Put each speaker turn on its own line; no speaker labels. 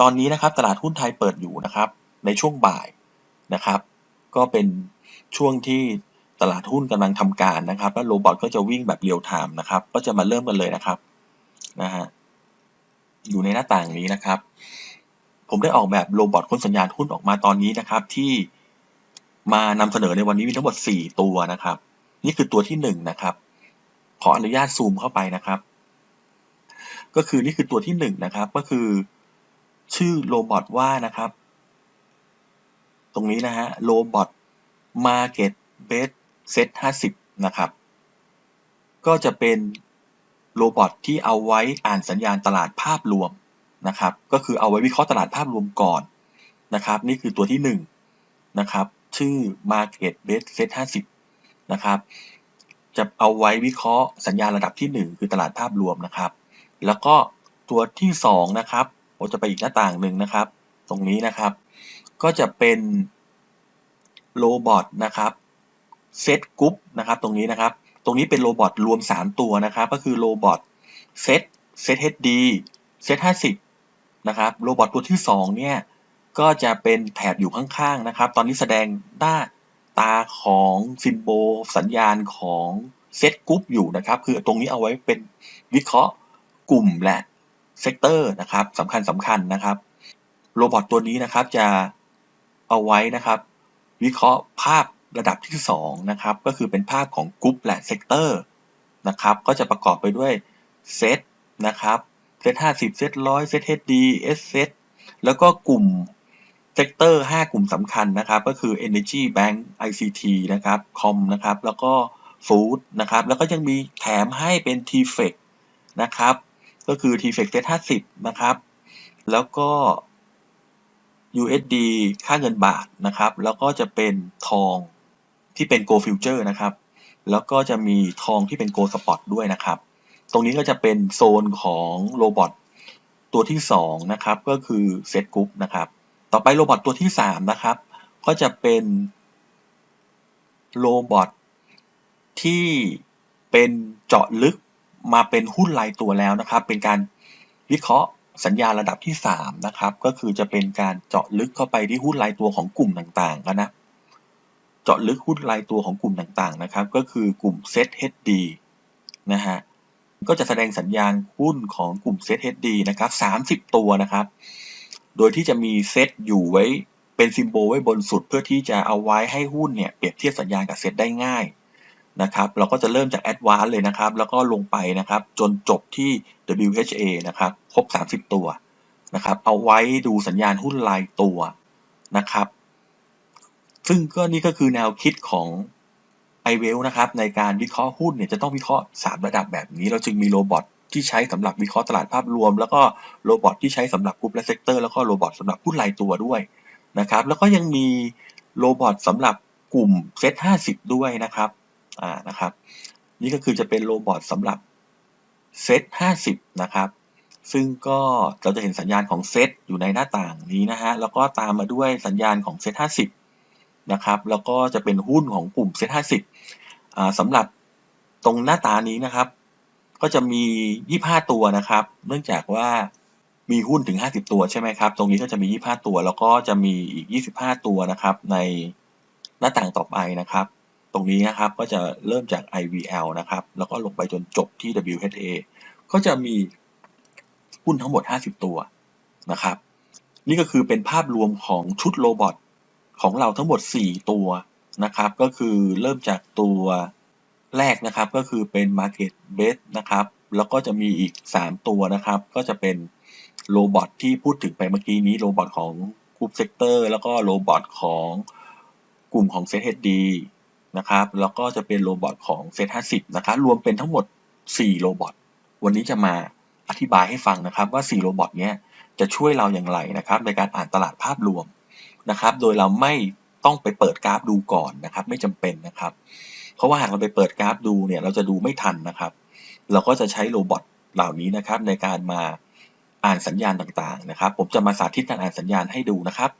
ตอนนี้นะครับตลาดหุ้นไทยเปิดอยู่นะครับในช่วงบ่ายนะครับ ก็เป็นช่วงที่ตลาดหุ้นกำลังทำการนะครับ แล้วโรบอทก็จะวิ่งแบบเรียลไทม์นะครับ ก็จะมาเริ่มกันเลยนะครับนะฮะอยู่ในหน้าต่างนี้นะครับ ผมได้ออกแบบโรบอทค้นสัญญาณหุ้นออกมาตอนนี้นะครับ ที่มานำเสนอในวันนี้มีทั้งหมด 4 ตัวนะครับ นี่คือตัวที่ 1 นะครับ ขออนุญาตซูมเข้าไปนะครับ ก็คือนี่คือตัวที่ 1 นะครับ ก็คือ ชื่อโรบอทว่านะครับ ตรงนี้นะฮะโรบอท Market Best Set 50นะครับ ก็จะเป็นโรบอทที่เอาไว้อ่านสัญญาณตลาดภาพรวมนะครับ ก็คือเอาไว้วิเคราะห์ตลาดภาพรวมก่อนนะครับ นี่คือตัวที่1นะครับ ชื่อ Market Best Set 50 นะครับ จะเอาไว้วิเคราะห์สัญญาณระดับที่ 1 คือตลาดภาพรวมนะครับ แล้วก็ตัวที่2นะครับ ผมจะไปอีกหน้าต่างหนึ่งนะครับ ตรงนี้นะครับ ก็จะเป็นโรบอทนะครับเซตกรุ๊ปนะครับตรงนี้นะครับ ตรงนี้เป็นโรบอทรวม 3 ตัวนะครับ ก็คือโรบอทเซตเซต HD เซต50นะครับโรบอทตัวที่ 2 เนี่ย ก็จะเป็นแถบอยู่ข้างๆนะครับ ตอนนี้แสดงหน้าตาของซิมโบลสัญญาณของเซตกรุ๊ปอยู่นะครับ คือตรงนี้เอาไว้เป็นวิเคราะห์กลุ่มและ เซกเตอร์นะครับสำคัญสำคัญนะครับโรบอทตัวนี้นะครับจะเอาไว้นะครับ วิเคราะห์ภาพระดับที่2นะครับก็คือเป็นภาพของกรุ๊ปและเซกเตอร์นะครับก็จะประกอบไปด้วยเซตนะครับเซต50เซต100เซต HD S เซตแล้วก็กลุ่มเซกเตอร์5กลุ่มสำคัญนะครับ ก็คือ Energy Bank ICT นะครับคอมนะครับ แล้วก็ Food นะครับ แล้วก็ยังมีแถมให้เป็น t f e c นะครับ ก็คือ t f e c Set 50 นะครับ แล้วก็ USD ค่าเงินบาทนะครับ แล้วก็จะเป็นทองที่เป็น Go Future นะครับ แล้วก็จะมีทองที่เป็น Go Spot ด้วยนะครับ ตรงนี้ก็จะเป็นโซนของโรบอทตัวที่ 2 นะครับ ก็คือ Set Group นะครับ ต่อไปโรบอทตัวที่ 3 นะครับ ก็จะเป็นโรบอทที่เป็นเจาะลึก มาเป็นหุ้นรายตัวแล้วนะครับ เป็นการวิเคราะห์สัญญาระดับที่3นะครับ ก็คือจะเป็นการเจาะลึกเข้าไปที่หุ้นรายตัวของกลุ่มต่างๆกันนะ เจาะลึกหุ้นรายตัวของกลุ่มต่างๆนะครับ ก็คือกลุ่ม Set HD นะฮะ ก็จะแสดงสัญญาณหุ้นของกลุ่ม Set HD นะครับ 30 ตัวนะครับ โดยที่จะมีเซตอยู่ไว้เป็นซิมโบลไว้บนสุดเพื่อที่จะเอาไว้ให้หุ้นเนี่ยเปรียบเทียบสัญญาณกับเซตได้ง่าย นะครับเราก็จะเริ่มจากแอดวานซ์เลยนะครับ แล้วก็ลงไปนะครับ จนจบที่ WHA นะครับ ครบ 30 ตัวนะครับ เอาไว้ดูสัญญาณหุ้นรายตัวนะครับ ซึ่งก็นี่ก็คือแนวคิดของ i w e l l นะครับ ในการวิเคราะห์หุ้นเนี่ยจะต้องวิเคราะห์ 3 ระดับแบบนี้ เราจึงมีโรบอทที่ใช้สำหรับวิเคราะห์ตลาดภาพรวม แล้วก็โรบอทที่ใช้สำหรับกลุ่มและเซกเตอร์แล้วก็โรบอทสำหรับหุ้นรายตัวด้วยนะครับ แล้วก็ยังมีโรบอทสำหรับกลุ่มเซต50ด้วยนะครับ อ่านะครับ นี่ก็คือจะเป็นโรบอทสำหรับเซต50 นะครับ ซึ่งก็เราจะเห็นสัญญาณของเซตอยู่ในหน้าต่างนี้นะฮะ แล้วก็ตามมาด้วยสัญญาณของเซต50 นะครับ แล้วก็จะเป็นหุ้นของกลุ่มเซต50อ่าสำหรับตรงหน้าตานี้นะครับ ก็จะมี 25 ตัวนะครับ เนื่องจากว่ามีหุ้นถึง 50 ตัวใช่ไหมครับ ตรงนี้ก็จะมี 25 ตัว แล้วก็จะมีอีก 25 ตัวนะครับ ในหน้าต่างต่อไปนะครับ ตรงนี้นะครับก็จะเริ่มจาก IVL นะครับ แล้วก็ลงไปจนจบที่ WHA ก็จะมีหุ้นทั้งหมด 50 ตัวนะครับ นี่ก็คือเป็นภาพรวมของชุดโรบอทของเราทั้งหมด 4 ตัวนะครับ ก็คือเริ่มจากตัวแรกนะครับก็คือเป็น Market Base นะครับ แล้วก็จะมีอีก 3 ตัวนะครับ ก็จะเป็นโรบอทที่พูดถึงไปเมื่อกี้นี้โรบอทของกลุ่มเซกเตอร์แล้วก็โรบอทของกลุ่มของ Set HD นะครับ แล้วก็จะเป็นโรบอทของ Set 50นะครับ รวมเป็นทั้งหมด 4 โรบอท วันนี้จะมาอธิบายให้ฟังนะครับว่า 4 โรบอทเนี้ยจะช่วยเราอย่างไรนะครับ ในการอ่านตลาดภาพรวมนะครับ โดยเราไม่ต้องไปเปิดกราฟดูก่อนนะครับ ไม่จำเป็นนะครับ เพราะว่าหากเราไปเปิดกราฟดูเนี่ยเราจะดูไม่ทันนะครับ เราก็จะใช้โรบอทเหล่านี้นะครับในการมาอ่านสัญญาณต่างๆนะครับ ผมจะมาสาธิตการอ่านสัญญาณให้ดูนะครับ